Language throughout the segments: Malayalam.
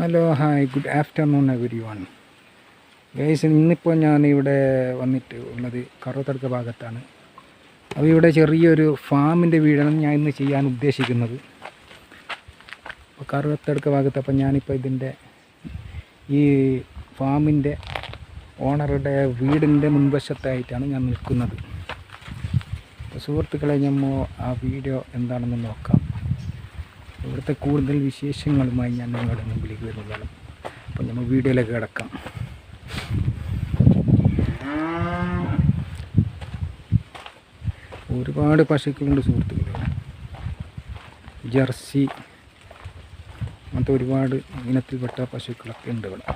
Hello hi. Good afternoon everyone guys ഇന്നിപ്പോൾ ഞാൻ ഇവിടെ വന്നിട്ട് ഉള്ളത് കറുത്തടുക്ക ഭാഗത്താണ്. അപ്പോൾ ഇവിടെ ചെറിയൊരു ഫാമിന്റെ വീടാണ് ഞാൻ ഇന്ന് ചെയ്യാൻ ഉദ്ദേശിക്കുന്നത്. അപ്പോൾ കറുത്തടുക്ക ഭാഗത്ത് അപ്പോൾ ഞാനിപ്പോൾ ഇതിന്റെ ഈ ഫാമിന്റെ ഓണറുടെ വീടിന്റെ മുൻവശത്തായിട്ടാണ് ഞാൻ നിൽക്കുന്നത്. അപ്പോൾ സുഹൃത്തുക്കളെ നമ്മൾ ആ വീഡിയോ എന്താണെന്ന് നോക്കാം. ഇവിടുത്തെ കൂടുതൽ വിശേഷങ്ങളുമായി ഞാൻ നിങ്ങളുടെ മുമ്പിലേക്ക് വരുന്നതാണ്. അപ്പം നമ്മൾ വീഡിയോയിലേക്ക് കിടക്കാം. ഒരുപാട് പശുക്കളുണ്ട് സുഹൃത്തുക്കളെ. ജെർസി അങ്ങനത്തെ ഒരുപാട് ഇനത്തിൽപ്പെട്ട പശുക്കളൊക്കെ ഉണ്ട് ഇവിടെ.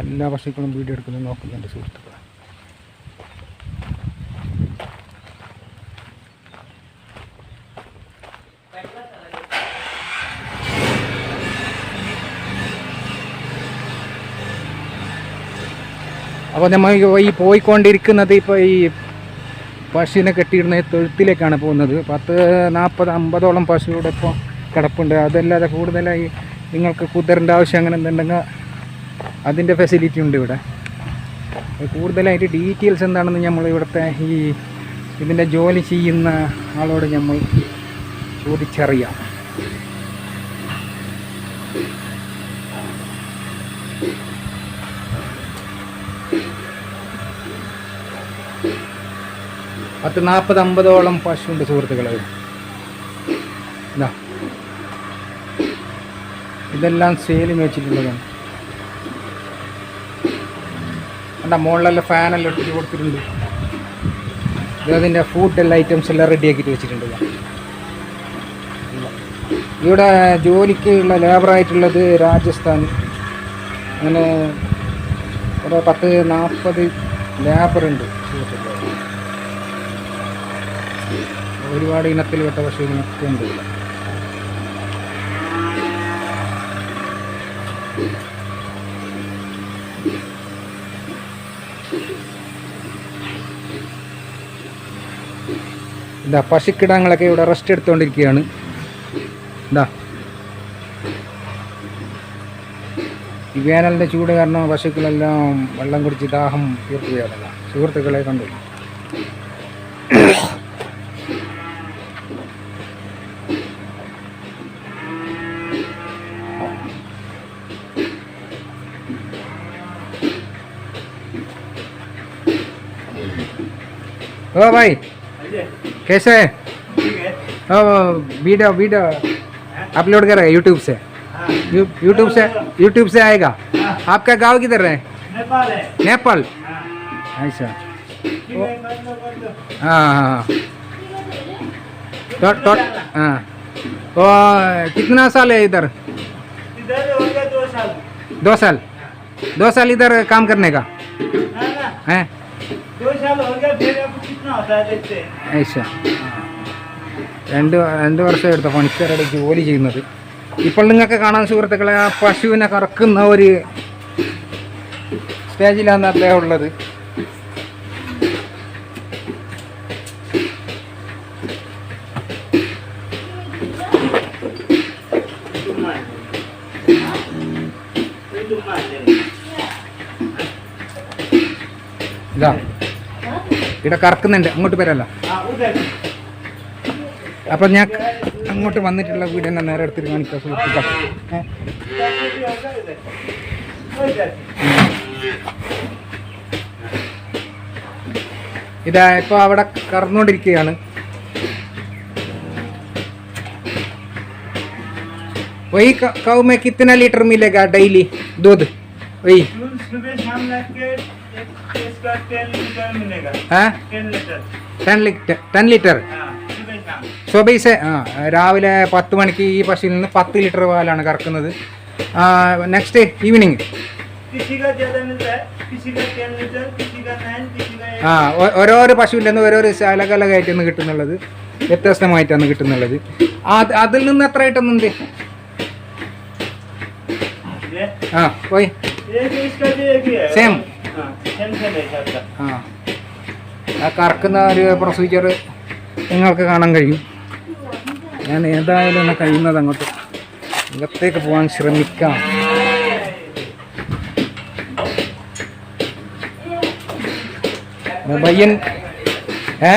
എല്ലാ പശുക്കളും വീഡിയോ എടുക്കുന്നത് നോക്കുന്നുണ്ട് സുഹൃത്തുക്കളെ. അപ്പോൾ നമ്മൾ ഈ പോയിക്കൊണ്ടിരിക്കുന്നത് ഇപ്പോൾ ഈ പശുവിനെ കെട്ടിയിടുന്ന തൊഴുത്തിലേക്കാണ് പോകുന്നത്. പത്ത് നാൽപ്പത് അമ്പതോളം പശുവിടെ ഇപ്പോൾ കിടപ്പുണ്ട്. അതല്ലാതെ കൂടുതലായി നിങ്ങൾക്ക് കുതിരന്റെ ആവശ്യം അങ്ങനെ എന്തുണ്ടെങ്കിൽ അതിന്റെ ഫെസിലിറ്റി ഉണ്ട് ഇവിടെ. കൂടുതലായിട്ട് ഡീറ്റെയിൽസ് എന്താണെന്ന് നമ്മൾ ഇവിടുത്തെ ഈ ഇതിന്റെ ജോലി ചെയ്യുന്ന ആളോട് നമ്മൾ ചോദിച്ചറിയാം. പത്ത് നാൽപ്പത് അമ്പതോളം പശുണ്ട് സുഹൃത്തുക്കളെ. ഇതാ. ഇതെല്ലാം സെയിലിന് വെച്ചിട്ടുള്ളതാണ്. കണ്ട മുകളിലെല്ലാം ഫാനെല്ലാം ഇട്ടിട്ട് കൊടുത്തിട്ടുണ്ട്. അതിന്റെ ഫുഡ് എല്ലാ ഐറ്റംസ് എല്ലാം റെഡി ആക്കിയിട്ട് വെച്ചിട്ടുണ്ട് ഇതാ. ഇവിടെ ജോലിക്കുള്ള ലേബറായിട്ടുള്ളത് രാജസ്ഥാൻ. അങ്ങനെ ഇവിടെ പത്ത് നാൽപ്പത് ലേബറുണ്ട് ഒരുപാട് ഇനത്തിൽപ്പെട്ട പശുവിനൊക്കെ ഉണ്ട് ഇതാ പശുക്കിടങ്ങളൊക്കെ ഇവിടെ റെസ്റ്റ് എടുത്തുകൊണ്ടിരിക്കുകയാണ് ഇതാ. ഈ വേനലിന്റെ ചൂട് കാരണം പശുക്കളെല്ലാം വെള്ളം കുടിച്ച് ദാഹം തീർക്കുകയാണ്. സുഹൃത്തുക്കളെ കണ്ടു. Oh bye. कैसे? है वीडियो वीडियो। अपलोड कर रहे यूट्यूब से यूट्यूब से यूट्यूब से आएगा। आपका गाँव किधर है नेपाल है। नेपाल? हाँ। है। हाँ हाँ तो तो हाँ। तो कितना साल है इधर? इधर हो गया दो साल। दो साल? दो साल इधर काम करने का? है दो साल हो गया രണ്ട് രണ്ട് വർഷം എടുത്ത പണിക്കാരുടെ ജോലി ചെയ്യുന്നത്. ഇപ്പോൾ നിങ്ങൾക്ക് കാണാൻ സുഹൃത്തുക്കളെ ആ പശുവിനെ കറക്കുന്ന ഒരു സ്റ്റേജിലാണ് അദ്ദേഹം ഉള്ളത്. ഇവിടെ കറക്കുന്നുണ്ട് അങ്ങോട്ട് വരല്ല हाँ उधर അപ്പം ഞാൻ അങ്ങോട്ട് വന്നിട്ടുള്ള വീട് തന്നെ നേരെ എടുത്തിട്ട് കാണിക്കാം സുഹൃത്തുക്കൾ ഏ? इधर से भी होगा इधर वो इधर ഇതാ ഇപ്പോൾ അവിടെ കറന്നുകൊണ്ടിരിക്കുകയാണ് वही कऊ में कितना लीटर मिलेगा डेली दूध वही दूध सुबह शाम लग के ടെൻ ലിറ്റർ ടെൻ ലിറ്റർ? ആ രാവിലെ പത്ത് മണിക്ക് ഈ പശുവിൽ നിന്ന് പത്ത് ലിറ്റർ പാലാണ് കറക്കുന്നത്. നെക്സ്റ്റ് ഈവനിങ് ആ ഓരോരോ പശുവിൽ നിന്ന് ഓരോരോ അലകലകായിട്ടാണ് കിട്ടുന്നുള്ളത്. വ്യത്യസ്തമായിട്ടാണ് കിട്ടുന്നുള്ളത്. അതിൽ നിന്ന് എത്ര കിട്ടുന്നുണ്ട് ആ പോയി. സെയിം ആ. ആ കറക്കുന്ന ഒരു പ്രൊസീജിയർ നിങ്ങൾക്ക് കാണാൻ കഴിയും. ഞാൻ ഏതായാലും ഒന്ന് കഴിയുന്നത് അങ്ങോട്ട് അകത്തേക്ക് പോകാൻ ശ്രമിക്കാം. പയ്യൻ ഏ?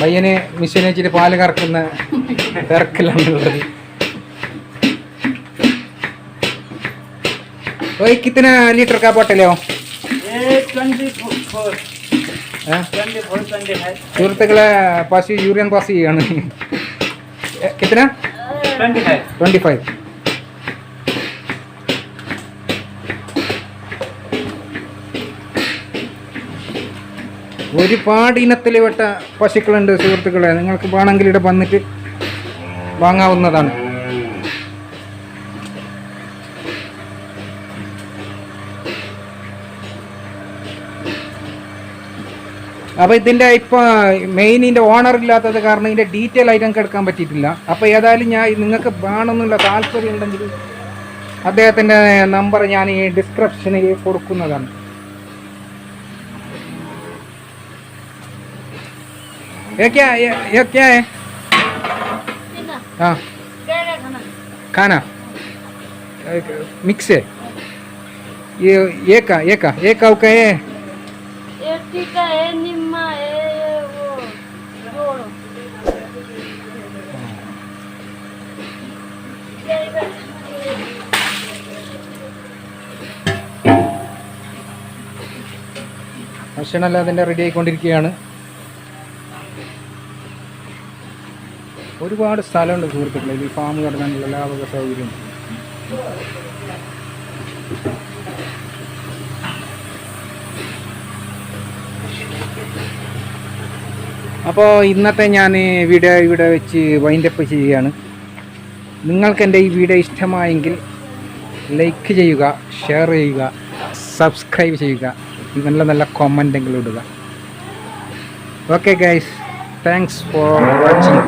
പയ്യന് മിഷനെ വെച്ചിട്ട് പാൽ കറക്കുന്ന തിരക്കിലാണുള്ളത്. ओए कितना लीटर का बोतल है वो ये ट्वेंटी फोर हाँ? ट्वेंटी फोर ट्वेंटी फाइव സുഹൃത്തുക്കളെ പശു യൂറിയൻ പാസ് ചെയ്യാണ് A, കിത്തന twenty five twenty five ഒരുപാട് ഇനത്തിൽ പെട്ട പശുക്കളുണ്ട് സുഹൃത്തുക്കളെ നിങ്ങൾക്ക് വേണമെങ്കിൽ ഇവിടെ വന്നിട്ട് വാങ്ങാവുന്നതാണ് അപ്പോൾ ഇതിൻ്റെ ഇപ്പോൾ മെയിൻ ഇതിൻ്റെ ഓണർ ഇല്ലാത്തത് കാരണം ഇതിൻ്റെ ഡീറ്റെയിൽ ആയിട്ട് നമുക്ക് എടുക്കാൻ പറ്റിയിട്ടില്ല അപ്പോൾ ഏതായാലും ഞാൻ നിങ്ങൾക്ക് വേണമെന്നുള്ള താല്പര്യം ഉണ്ടെങ്കിൽ അദ്ദേഹത്തിൻ്റെ നമ്പർ ഞാൻ ഈ ഡിസ്ക്രിപ്ഷനിൽ കൊടുക്കുന്നതാണ് ये क्या ये, ये क्या है हाँ खाना मिक्स है ये ये का ये का ये का का है एक टीका है निम्मा ഭക്ഷണമെല്ലാം അതിന്റെ റെഡി ആയിക്കൊണ്ടിരിക്കുകയാണ്. ഒരുപാട് സ്ഥലമുണ്ട് സുഹൃത്തുക്കളെ. ഈ ഫാം കിടക്കാനുള്ള എല്ലാ സൗകര്യം. അപ്പോൾ ഇന്നത്തെ ഞാൻ വീഡിയോ ഇവിടെ വെച്ച് വൈൻഡപ്പ് ചെയ്യുകയാണ്. നിങ്ങൾക്ക് എന്റെ ഈ വീഡിയോ ഇഷ്ടമായെങ്കിൽ ലൈക്ക് ചെയ്യുക ഷെയർ ചെയ്യുക സബ്സ്ക്രൈബ് ചെയ്യുക. നല്ല നല്ല കൊമന്റെങ്കിലും ഇടുക. Okay guys thanks for watching